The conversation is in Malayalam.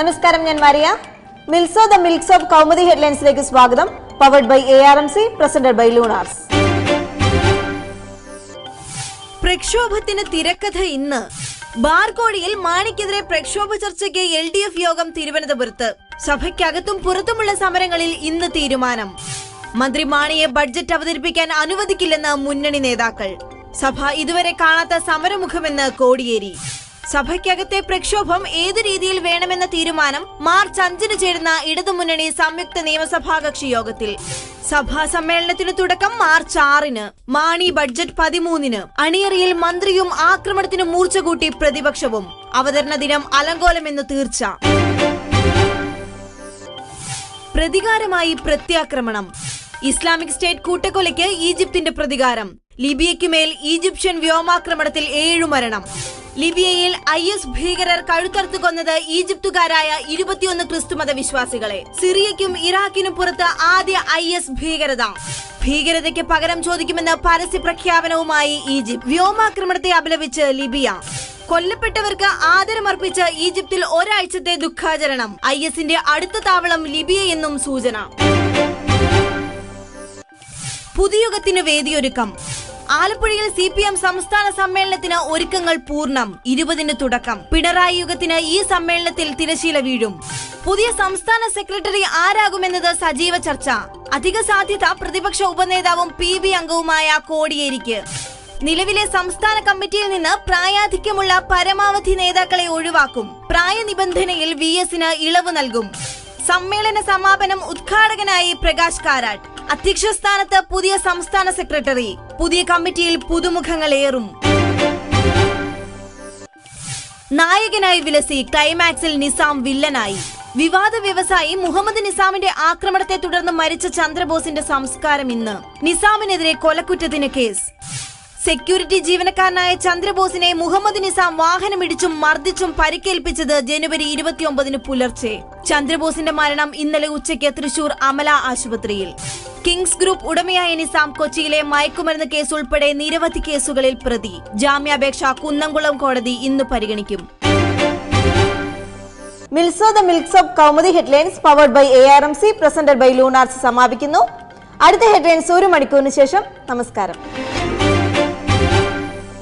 നമസ്കാരം ഞാൻ മരിയ. മിൽസോ ദ മിൽക്സ് ഓഫ് കൗമുദി ഹെഡ്ലൈൻസിലേക്ക് സ്വാഗതം. Powered by A R M C presented by Lunars പ്രക്ഷോഭത്തിന് തിരക്കഥ ഇന്ന്. ബാർകോടിയിൽ മാണിക്കെതിരെ പ്രക്ഷോഭ ചർച്ചയ്ക്ക് എൽ ഡി എഫ് യോഗം തിരുവനന്തപുരത്ത്. സഭയ്ക്കകത്തും പുറത്തുമുള്ള സമരങ്ങളിൽ ഇന്ന് തീരുമാനം. മന്ത്രി മാണിയെ ബഡ്ജറ്റ് അവതരിപ്പിക്കാൻ അനുവദിക്കില്ലെന്ന് മുന്നണി നേതാക്കൾ. സഭ ഇതുവരെ കാണാത്ത സമരമുഖമെന്ന് കോടിയേരി. സഭയ്ക്കകത്തെ പ്രക്ഷോഭം ഏതു രീതിയിൽ വേണമെന്ന തീരുമാനം മാർച്ച് അഞ്ചിന് ചേരുന്ന ഇടതുമുന്നണി സംയുക്ത നിയമസഭാ കക്ഷി യോഗത്തിൽ. സഭാ സമ്മേളനത്തിന് തുടക്കം മാർച്ച് ആറിന്. മാണി ബഡ്ജറ്റ് പതിമൂന്നിന്. അണിയറിയിൽ മന്ത്രിയും ആക്രമണത്തിന് മൂർച്ച കൂട്ടി പ്രതിപക്ഷവും. അവതരണ ദിനം അലങ്കോലമെന്ന് തീർച്ച. പ്രതികാരമായി പ്രത്യാക്രമണം. ഇസ്ലാമിക് സ്റ്റേറ്റ് കൂട്ടക്കൊലയ്ക്ക് ഈജിപ്തിന്റെ പ്രതികാരം. ലിബിയയ്ക്കുമേൽ ഈജിപ്ഷ്യൻ വ്യോമാക്രമണത്തിൽ ഏഴു മരണം. ലിബിയയിൽ ഐ എസ് ഭീകരർ കഴുത്തറുത്തു കൊന്നത് ഈജിപ്തുകാരായ ഇരുപത്തിയൊന്ന് ക്രിസ്തുമത വിശ്വാസികളെ സിറിയയ്ക്കും ഇറാഖിനും പുറത്ത് ആദ്യ ഐ എസ് ഭീകരത. ഭീകരതയ്ക്ക് പകരം ചോദിക്കുമെന്ന പരസ്യ പ്രഖ്യാപനവുമായി ഈജിപ്ത്. വ്യോമാക്രമണത്തെ അപലപിച്ച് ലിബിയ. കൊല്ലപ്പെട്ടവർക്ക് ആദരമർപ്പിച്ച് ഈജിപ്തിൽ ഒരാഴ്ചത്തെ ദുഃഖാചരണം. ഐ എസിന്റെ അടുത്ത താവളം ലിബിയ എന്നും സൂചന. പുതുയുഗത്തിന് വേദിയൊരുക്കം. ആലപ്പുഴയിൽ സി പി എം സംസ്ഥാന സമ്മേളനത്തിന് ഒരുക്കങ്ങൾ പൂർണം. ഇരുപതിന് തുടക്കം. പിണറായി യുഗത്തിന് ഈ സമ്മേളനത്തിൽ തിരശീല വീഴും. പുതിയ സംസ്ഥാന സെക്രട്ടറി ആരാകുമെന്നത് സജീവ ചർച്ച. അധിക സാധ്യത പ്രതിപക്ഷ ഉപനേതാവും പി ബി അംഗവുമായ കോടിയേരിക്ക്. നിലവിലെ സംസ്ഥാന കമ്മിറ്റിയിൽ നിന്ന് പ്രായാധിക്യമുള്ള പരമാവധി നേതാക്കളെ ഒഴിവാക്കും. പ്രായനിബന്ധനയിൽ വി എസിന് ഇളവ് നൽകും. സമ്മേളന സമാപനം ഉദ്ഘാടകനായി പ്രകാശ് കാരാട്ട്. അധ്യക്ഷ സ്ഥാനത്ത് പുതിയ സംസ്ഥാന സെക്രട്ടറി പുതിയ കമ്മിറ്റിയിൽ പുതുമുഖങ്ങളേറും നായകനായി വിലസി ക്ലൈമാക്സിൽ നിസാം വില്ലനായി. വിവാദ വ്യവസായി മുഹമ്മദ് നിസാമിന്റെ ആക്രമണത്തെ തുടർന്ന് മരിച്ച ചന്ദ്രബോസിന്റെ സംസ്കാരം ഇന്ന്. നിസാമിനെതിരെ കൊലക്കുറ്റത്തിന് കേസ്. സെക്യൂരിറ്റി ജീവനക്കാരനായ ചന്ദ്രബോസിനെ മുഹമ്മദ് നിസാം വാഹനമിടിച്ചും മർദ്ദിച്ചും പരിക്കേൽപ്പിച്ചത് ജനുവരി ഇരുപത്തിയൊമ്പതിന് പുലർച്ചെ. ചന്ദ്രബോസിന്റെ മരണം ഇന്നലെ ഉച്ചയ്ക്ക് തൃശൂർ അമല ആശുപത്രിയിൽ. കിങ്സ് ഗ്രൂപ്പ് ഉടമയായ നിസാം കൊച്ചിയിലെ മയക്കുമരുന്ന് കേസ് ഉൾപ്പെടെ നിരവധി കേസുകളിൽ പ്രതി. ജാമ്യാപേക്ഷ കുന്നംകുളം കോടതി ഇന്ന് പരിഗണിക്കും. മിൽസോ the മിൽക്സ് of Kaumudi headlines powered by A R M C presented by Lunars സമാപിക്കുന്നു. അടുത്ത ഹെഡ്ലൈൻസ് ഒരു മണിക്കൂറിന് ശേഷം. നമസ്കാരം.